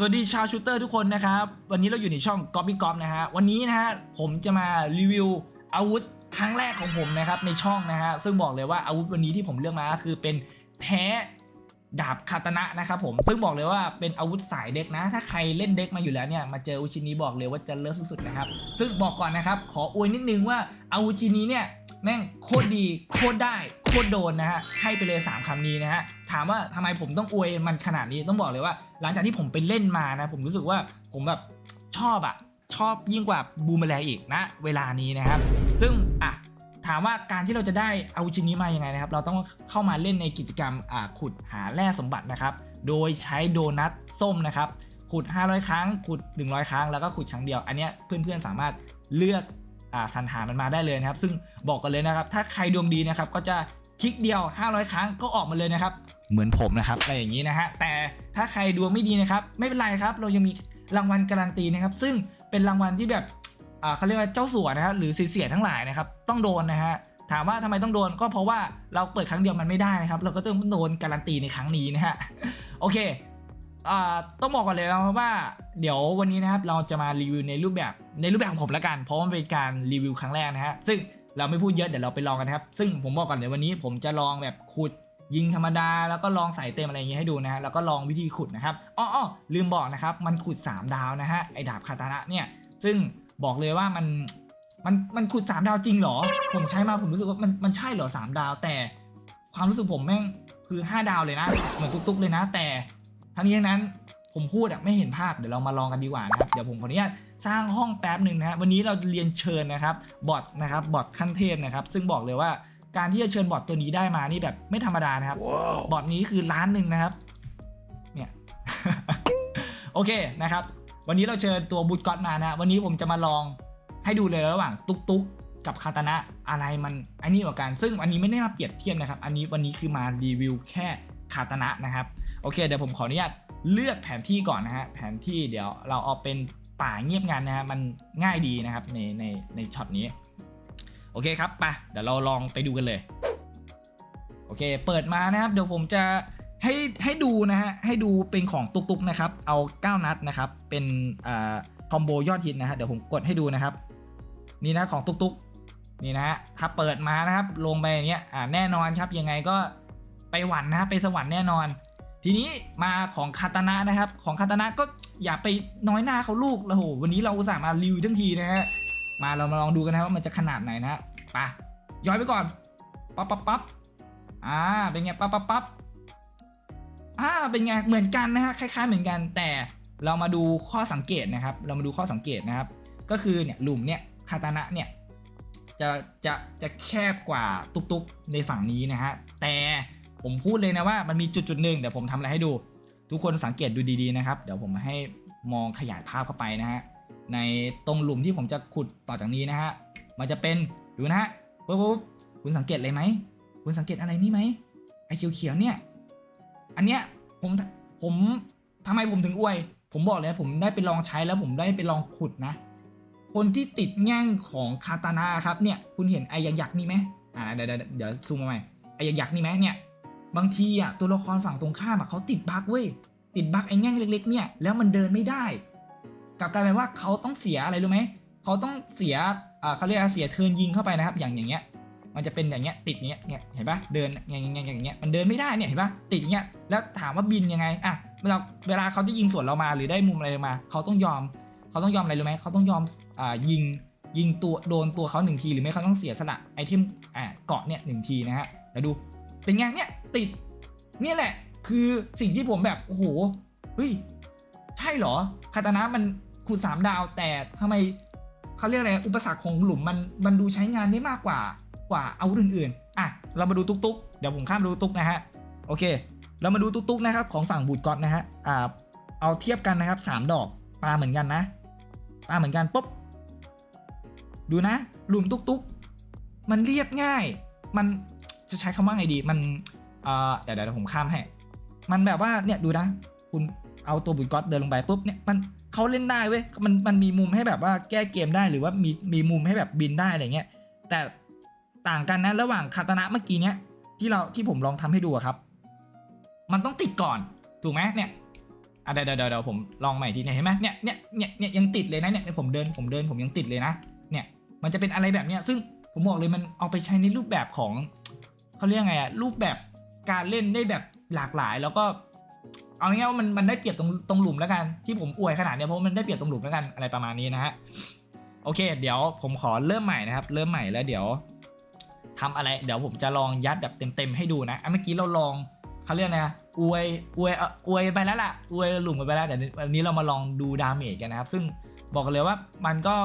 สวัสดีชาวชูเตอร์ทุกคนนะครับ วันนี้เราอยู่ในช่องก๊อปปี้ก๊อปนะฮะ วันนี้นะฮะผมจะมารีวิวอาวุธครั้งแรกของผมนะครับในช่องนะฮะ ซึ่งบอกเลยว่าอาวุธวันนี้ที่ผมเลือกมาคือเป็นแท้ดาบคาตนะนะครับผมซึ่งบอกเลยว่าเป็นอาวุธสายเด็กนะ ถ้าใครเล่นเด็กมาอยู่แล้วเนี่ยมาเจออาวุธชิ้นนี้บอกเลยว่าจะเลิศสุดๆนะครับ ซึ่งบอกก่อนนะครับ ขออวยนิดนึงว่าอาวุธชิ้นนี้เนี่ยแม่งโคตรดีโคตรได้ โคตรโดนนะฮะให้ไปเลยสามคำนี้นะฮะถามว่าทำไมผมต้องอวยมันขนาดนี้ต้องบอกเลยว่า หลังจากที่ผมไปเล่นมานะ ผมรู้สึกว่าผมแบบชอบอะชอบยิ่งกว่าบูมแมลงอีกนะเวลานี้นะครับ ซึ่งอะถามว่าการที่เราจะได้อาวุธชิ้นนี้มายังไงนะครับ เราต้องเข้ามาเล่นในกิจกรรมอ่าขุดหาแร่สมบัตินะครับ โดยใช้โดนัทส้มนะครับ ขุด 500 ครั้ง ขุด 100 ครั้ง แล้วก็ขุดครั้งเดียว อันนี้เพื่อนๆสามารถเลือกอ่าสรรหามันมาได้เลยนะครับ ซึ่งบอกกันเลยนะครับ ถ้าใครดวงดีนะครับ ก็จะ คลิกเดียว 500 ครั้งก็ออกมาเลยนะครับ เหมือนผมนะครับอะไรอย่างนี้นะฮะแต่ถ้าใครดวงไม่ดีนะครับ ไม่เป็นไรครับ เรายังมีรางวัลการันตีนะครับ ซึ่งเป็นรางวัลที่แบบอ่าเขาเรียกว่าเจ้าสัวนะครับหรือเสียๆทั้งหลายนะครับ ต้องโดนนะฮะถามว่าทำไมต้องโดนก็เพราะว่าเราเปิดครั้งเดียวมันไม่ได้นะครับ เราก็ต้องโดนการันตีในครั้งนี้นะฮะโอเคอ่าต้องบอกก่อนเลยนะครับว่า เดี๋ยววันนี้นะครับเราจะมารีวิวในรูปแบบในรูปแบบของผมละกัน เพราะมันเป็นการรีวิวครั้งแรกนะฮะซึ่ง เราไม่พูดเยอะเดี๋ยวเราไปลองกันนะครับ ซึ่งผมบอกก่อนเลยววันนี้ผมจะลองแบบขุดยิงธรรมดา แล้วก็ลองใส่เต็มอะไรอย่างเงี้ยให้ดูนะฮะแล้วก็ลองวิธีขุดนะครับอ้อลืมบอกนะครับมันขุด 3 ดาวนะฮะไอดาบคาตานะเนี่ยซึ่งบอกเลยว่ามันมันมันขุด 3 ดาวจริงเหรอ ผมใช้มาผมรู้สึกว่ามันมันใช่เหรอ 3 ดาวแต่ความรู้สึกผมแม่งคือ 5 ดาวเลยนะ เหมือนตุ๊กๆเลยนะ แต่ทั้งนี้ทั้งนั้นผมพูดอะไม่เห็นภาพเดี๋ยวเรามาลองกันดีกว่านะครับ เดี๋ยวผมขออนุญาต สร้างห้องแป๊บหนึ่งนะฮะวันนี้เราเรียนเชิญนะครับบอทนะครับบอทขั้นเทพนะครับ ซึ่งบอกเลยว่าการที่จะเชิญบอทตัวนี้ได้มานี่แบบไม่ธรรมดานะครับบอทนี้คือล้านหนึ่งนะครับ เนี่ย โอเคนะครับ วันนี้เราเชิญตัวบูตก๊อตมานะ วันนี้ผมจะมาลองให้ดูเลยระหว่างตุ๊กตุ๊กกับคาตานะอะไรมันไอ้นี่กว่ากัน ซึ่งอันนี้ไม่ได้มาเปรียบเทียบนะครับ อันนี้วันนี้คือมารีวิวแค่คาตานะนะครับ โอเค เดี๋ยวผมขออนุญาตเลือกแผนที่ก่อนนะฮะ แผนที่เดี๋ยวเราเอาเป็น ป่าเงียบงันนะฮะมันง่ายดีนะครับในในในช็อตนี้ โอเคครับไปเดี๋ยวเราลองไปดูกันเลย โอเค เปิดมานะครับ เดี๋ยวผมจะให้ให้ดูนะฮะให้ดูเป็นของตุกตุกนะครับ เอา 9 นัดนะครับ เป็นอ่าคอมโบยอดฮิตนะฮะเดี๋ยวผมกดให้ดูนะครับ นี่นะของตุกตุกนี่นะฮะถ้าเปิดมานะครับ ลงไปอย่างเงี้ยอ่าแน่นอนครับยังไงก็ไปหวันนะฮะไปสวรรค์แน่นอน ทีนี้มาของคาตานะนะครับ ของคาตานะก็อย่าไปน้อยหน้าเขาลูกแล้วโหวันนี้เราอุตส่าห์มารีวิวทั้งทีนะฮะมาเรามาลองดูกันนะว่ามันจะขนาดไหนนะฮะไปย้อยไปก่อนปั๊บปั๊บปั๊บอ่าเป็นไงปั๊บปั๊บปั๊บอ่าเป็นไงเหมือนกันนะฮะคล้าย ๆ เหมือนกัน แต่เรามาดูข้อสังเกตนะครับ เรามาดูข้อสังเกตนะครับ ก็คือเนี่ยหลุมเนี่ยคาตานะเนี่ยจะจะจะแคบกว่าตุกๆในฝั่งนี้นะฮะแต่ ผมพูดเลยนะว่ามันมีจุดจุดหนึ่งเดี๋ยวผมทำอะไรให้ดู ทุกคนสังเกตดูดีๆนะครับ เดี๋ยวผมให้มองขยายภาพเข้าไปนะฮะในตรงหลุมที่ผมจะขุดต่อจากนี้นะฮะมันจะเป็นดูนะฮะปุ๊บปุ๊บคุณสังเกตอะไรไหมคุณสังเกตอะไรนี่ไหมไอ้เขียวๆเนี่ย อันเนี้ยผมผมทำไมผมถึงอวย ผมบอกเลยนะผมได้ไปลองใช้แล้วผมได้ไปลองขุดนะ คนที่ติดแง่งของคาตานะครับเนี่ย คุณเห็นไอ้ยักษ์ๆนี่ไหมอ่าเดี๋ยวเดี๋ยวเดี๋ยวซูมมาใหม่ไอ้ยักษ์ๆนี่ไหมเนี่ย บางทีอะตัวละครฝั่งตรงข้ามอะเขาติดบั๊กเว้ยติดบั๊กไอ้แง่งเล็ก ๆ เนี่ยแล้วมันเดินไม่ได้กลับกลายเป็นว่าเขาต้องเสียอะไรรู้ไหมเขาต้องเสียอ่าเขาเรียกเสียเทินยิงเข้าไปนะครับ อย่างอย่างเงี้ย มันจะเป็นอย่างเงี้ยติดเงี้ยเนี่ยเห็นปะเดินอย่างเงี้ยอย่างเงี้ยมันเดินไม่ได้เนี่ยเห็นปะติดอย่างเงี้ยแล้วถามว่าบินยังไงอะเวลาเวลาเขาจะยิงสวนเรามาหรือได้มุมอะไรมาเขาต้องยอมเขาต้องยอมอะไรรู้ไหมเขาต้องยอมอ่ายิงยิงตัวโดนตัวเขาหนึ่งทีหรือไม่เขาต้องเสียสละไอเทมอ่าเกาะเนี่ยหนึ่งทีนะฮะแล้วดู เป็นไงเนี่ยติดเนี่ยแหละ คือสิ่งที่ผมแบบโอ้โหเฮ้ยใช่เหรอคาตานะมันขุดสามดาวแต่ทำไมเขาเรียกอะไรอุปสรรคของหลุมมันมันดูใช้งานได้มากกว่ากว่าอาวุธอื่นๆอะเรามาดูตุ๊กตุ๊กเดี๋ยวผมข้ามดูตุ๊กนะฮะโอเค เรามาดูตุ๊กตุ๊กนะครับของฝั่งบูดก๊อตนะฮะอ่าเอาเทียบกันนะครับสามดอกปลาเหมือนกันนะปลาเหมือนกันปุ๊บดูนะหลุมตุ๊กตุ๊กมันเรียบง่าย มัน จะใช้คำว่าไงดีมันเดี๋ยวเดี๋ยวผมข้ามให้ มันแบบว่าเนี่ยดูนะ คุณเอาตัวบุญก๊อตเดินลงไปปุ๊บเนี่ยมันเขาเล่นได้เว้ยมันมันมีมุมให้แบบว่าแก้เกมได้หรือว่ามีมีมุมให้แบบบินได้อะไรเงี้ยแต่ต่างกันนะระหว่างคาตนะเมื่อกี้เนี้ยที่เราที่ผมลองทำให้ดูครับ มันต้องติดก่อนถูกไหมเนี่ยอะเดี๋ยวเดี๋ยวเดี๋ยวผมลองใหม่ทีเนี่ยเห็นไหมเนี่ยเนี่ยเนี่ยเนี่ยยังติดเลยนะเนี่ยผมเดินผมเดินผมยังติดเลยนะ เนี่ยมันจะเป็นอะไรแบบเนี้ยซึ่งผมบอกเลยมันเอาไปใช้ในรูปแบบของ เขาเรียกไงอะรูปแบบการเล่นได้แบบหลากหลาย แล้วก็ เอาง่ายๆว่ามันมันได้เปรียบตรงตรงหลุมแล้วกัน ที่ผมอวยขนาดเนี้ยเพราะว่ามันได้เปรียบตรงหลุมแล้วกันอะไรประมาณนี้นะฮะโอเค เดี๋ยวผมขอเริ่มใหม่นะครับ เริ่มใหม่แล้วเดี๋ยวทำอะไร เดี๋ยวผมจะลองยัดแบบเต็มๆให้ดูนะอะเมื่อกี้เราลองเขาเรียกนะอวยอวยอวยไปแล้วล่ะอวยหลุมไปแล้วแต่วันนี้เรามาลองดูดาเมจกันนะครับ ซึ่งบอกเลยว่ามันก็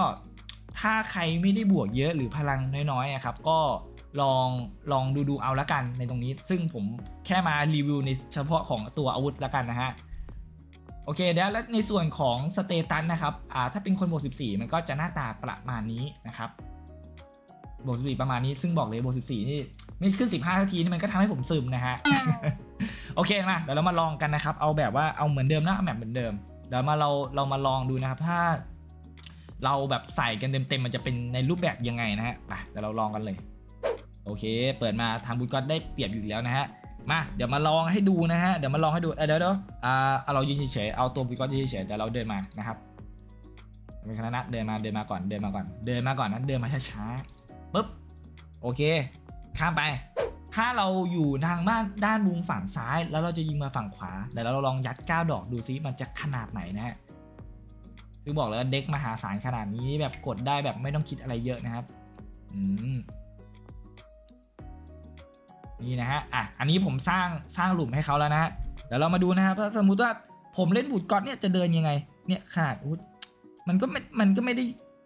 ถ้าใครไม่ได้บวกเยอะหรือพลังน้อยๆอะครับก็ ลองลองดูดูเอาละกันในตรงนี้ ซึ่งผมแค่มารีวิวในเฉพาะของตัวอาวุธละกันนะฮะโอเคเดี๋ยวแล้วในส่วนของสเตตัสนะครับอ่าถ้าเป็นคนบวก14 มันก็จะหน้าตาประมาณนี้นะครับบวก14ประมาณนี้ซึ่งบอกเลยบวก14 นี่ไม่ขึ้น 15นาทีนี่มันก็ทำให้ผมซึมนะฮะโอเคมาเดี๋ยวเรามาลองกันนะครับ เอาแบบว่าเอาเหมือนเดิมนะเอาแบบเหมือนเดิมเดี๋ยวมาเราเรามาลองดูนะครับ ถ้า เราแบบใส่กันเต็มๆมันจะเป็นในรูปแบบยังไงนะฮะไปเดี๋ยวเราลองกันเลย โอเค เปิดมาทางบุญก็ได้เปรียบอยู่แล้วนะฮะมาเดี๋ยวมาลองให้ดูนะฮะเดี๋ยวมาลองให้ดูเดี๋ยวเดี๋ยวอ่าเรายืนเฉยเอาตัวบุญก็ยืนเฉยๆเดี๋ยวเราเดินมานะครับเป็นคณะเดินมาเดินมาก่อนเดินมาก่อน เดินมาก่อนนะเดินมาช้าๆปุ๊บโอเค ข้ามไป ถ้าเราอยู่ทางบ้านด้านมุมฝั่งซ้าย แล้วเราจะยิงมาฝั่งขวาเดี๋ยวเราลองยัดก้าดอกดูซิมันจะขนาดไหนนะฮะคือบอกเลยว่าเด็กมหาศาลขนาดนี้แบบกดได้แบบไม่ต้องคิดอะไรเยอะนะครับ อืม นี่นะฮะอะอันนี้ผมสร้างสร้างหลุมให้เขาแล้วนะฮะเดี๋ยวเรามาดูนะครับถ้าสมมุติว่าผมเล่นบูดก๊อตเนี่ยจะเดินยังไง เนี่ยขนาดอุ๊ยมันก็ไม่มันก็ไม่ได้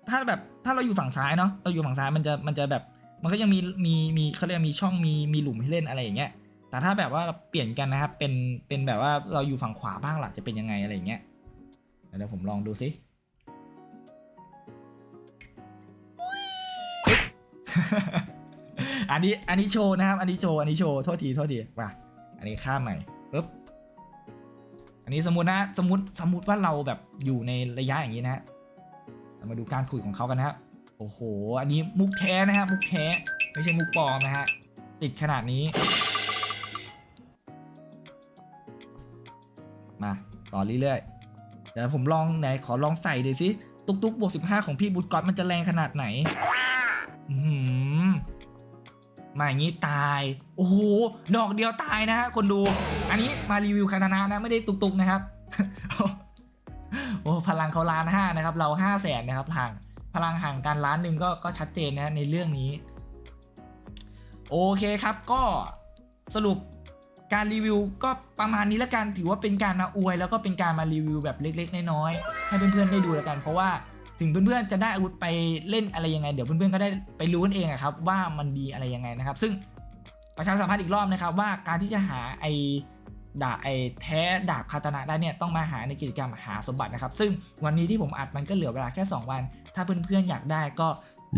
ถ้าแบบถ้าเราอยู่ฝั่งซ้ายเนาะเราอยู่ฝั่งซ้ายมันจะมันจะแบบมันก็ยังมีมีมีเขาเรียกมีช่องมีมีหลุมให้เล่นอะไรอย่างเงี้ยแต่ถ้าแบบว่าเราเปลี่ยนกันนะครับเป็นเป็นแบบว่าเราอยู่ฝั่งขวาบ้างล่ะจะเป็นยังไงอะไรอย่างเงี้ยเดี๋ยวผมลองดูสิ อันนี้อันนี้โชว์นะครับ อันนี้โชว์อันนี้โชว์โทษทีโทษทีว่ะอันนี้ข้ามใหม่ปึ๊บอันนี้สมมตินะสมมติสมมติว่าเราแบบอยู่ในระยะอย่างนี้นะฮะมาดูการขุดของเขากันนะฮะโอ้โห อันนี้มุกแท้นะฮะมุกแท้ไม่ใช่มุกปลอมนะฮะติดขนาดนี้ มาต่อเรื่อยๆเดี๋ยวผมลองไหนขอลองใส่ดูสิตุ๊กตุ๊กบวกสิบห้าของพี่บุตรก๊อตมันจะแรงขนาดไหน มาอย่างนี้ตาย โอ้โหดอกเดียวตายนะฮะคนดู อันนี้มารีวิวคาตานะนะไม่ได้ตุกๆนะครับโอ้พลังเขาล้านห้านะครับ เราห้าแสนนะครับห่างพลังห่างกันล้านหนึ่งก็ก็ชัดเจนนะฮะในเรื่องนี้ โอเคครับก็สรุปการรีวิวก็ประมาณนี้แล้วกันถือว่าเป็นการมาอวย แล้วก็เป็นการมารีวิวแบบเล็ก ๆ น้อยๆให้เพื่อนๆได้ดูแล้วกัน เพราะว่า ถึงเพื่อนๆจะได้อาวุธไปเล่นอะไรยังไง เดี๋ยวเพื่อนๆก็ได้ไปรู้กันเองอะครับว่ามันดีอะไรยังไงนะครับ ซึ่งประชาสัมพันธ์อีกรอบนะครับ ว่าการที่จะหาไอ้ดาบไอ้แท้ดาบคาตานะได้เนี่ยต้องมาหาในกิจกรรมหาสมบัตินะครับ ซึ่งวันนี้ที่ผมอัดมันก็เหลือเวลาแค่ 2 วัน ถ้าเพื่อนๆอยากได้ก็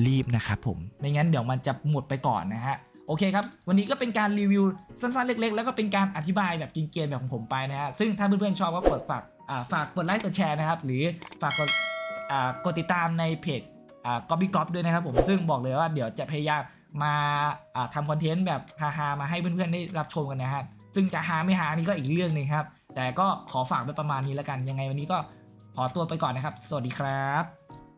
รีบนะครับผมไม่งั้นเดี๋ยวมันจะหมดไปก่อนนะฮะโอเคครับ วันนี้ก็เป็นการรีวิวสั้นๆเล็ก ๆ แล้วก็เป็นการอธิบายแบบกินเกมแบบของผมไปนะฮะ ซึ่งถ้าเพื่อนๆชอบก็กดฝากอ่าฝากกดไลค์กดแชร์นะครับ หรือฝากกด กดติดตามในเพจก๊อปปี้ก๊อปด้วยนะครับผมซึ่งบอกเลยว่าเดี๋ยวจะพยายามมาทำคอนเทนต์แบบฮาๆมาให้เพื่อนๆได้รับชมกันนะฮะซึ่งจะหาไม่ฮานี่ก็อีกเรื่องหนึ่งครับ แต่ก็ขอฝากไว้ประมาณนี้แล้วกันยังไงวันนี้ก็ขอตัวไปก่อนนะครับ สวัสดีครับ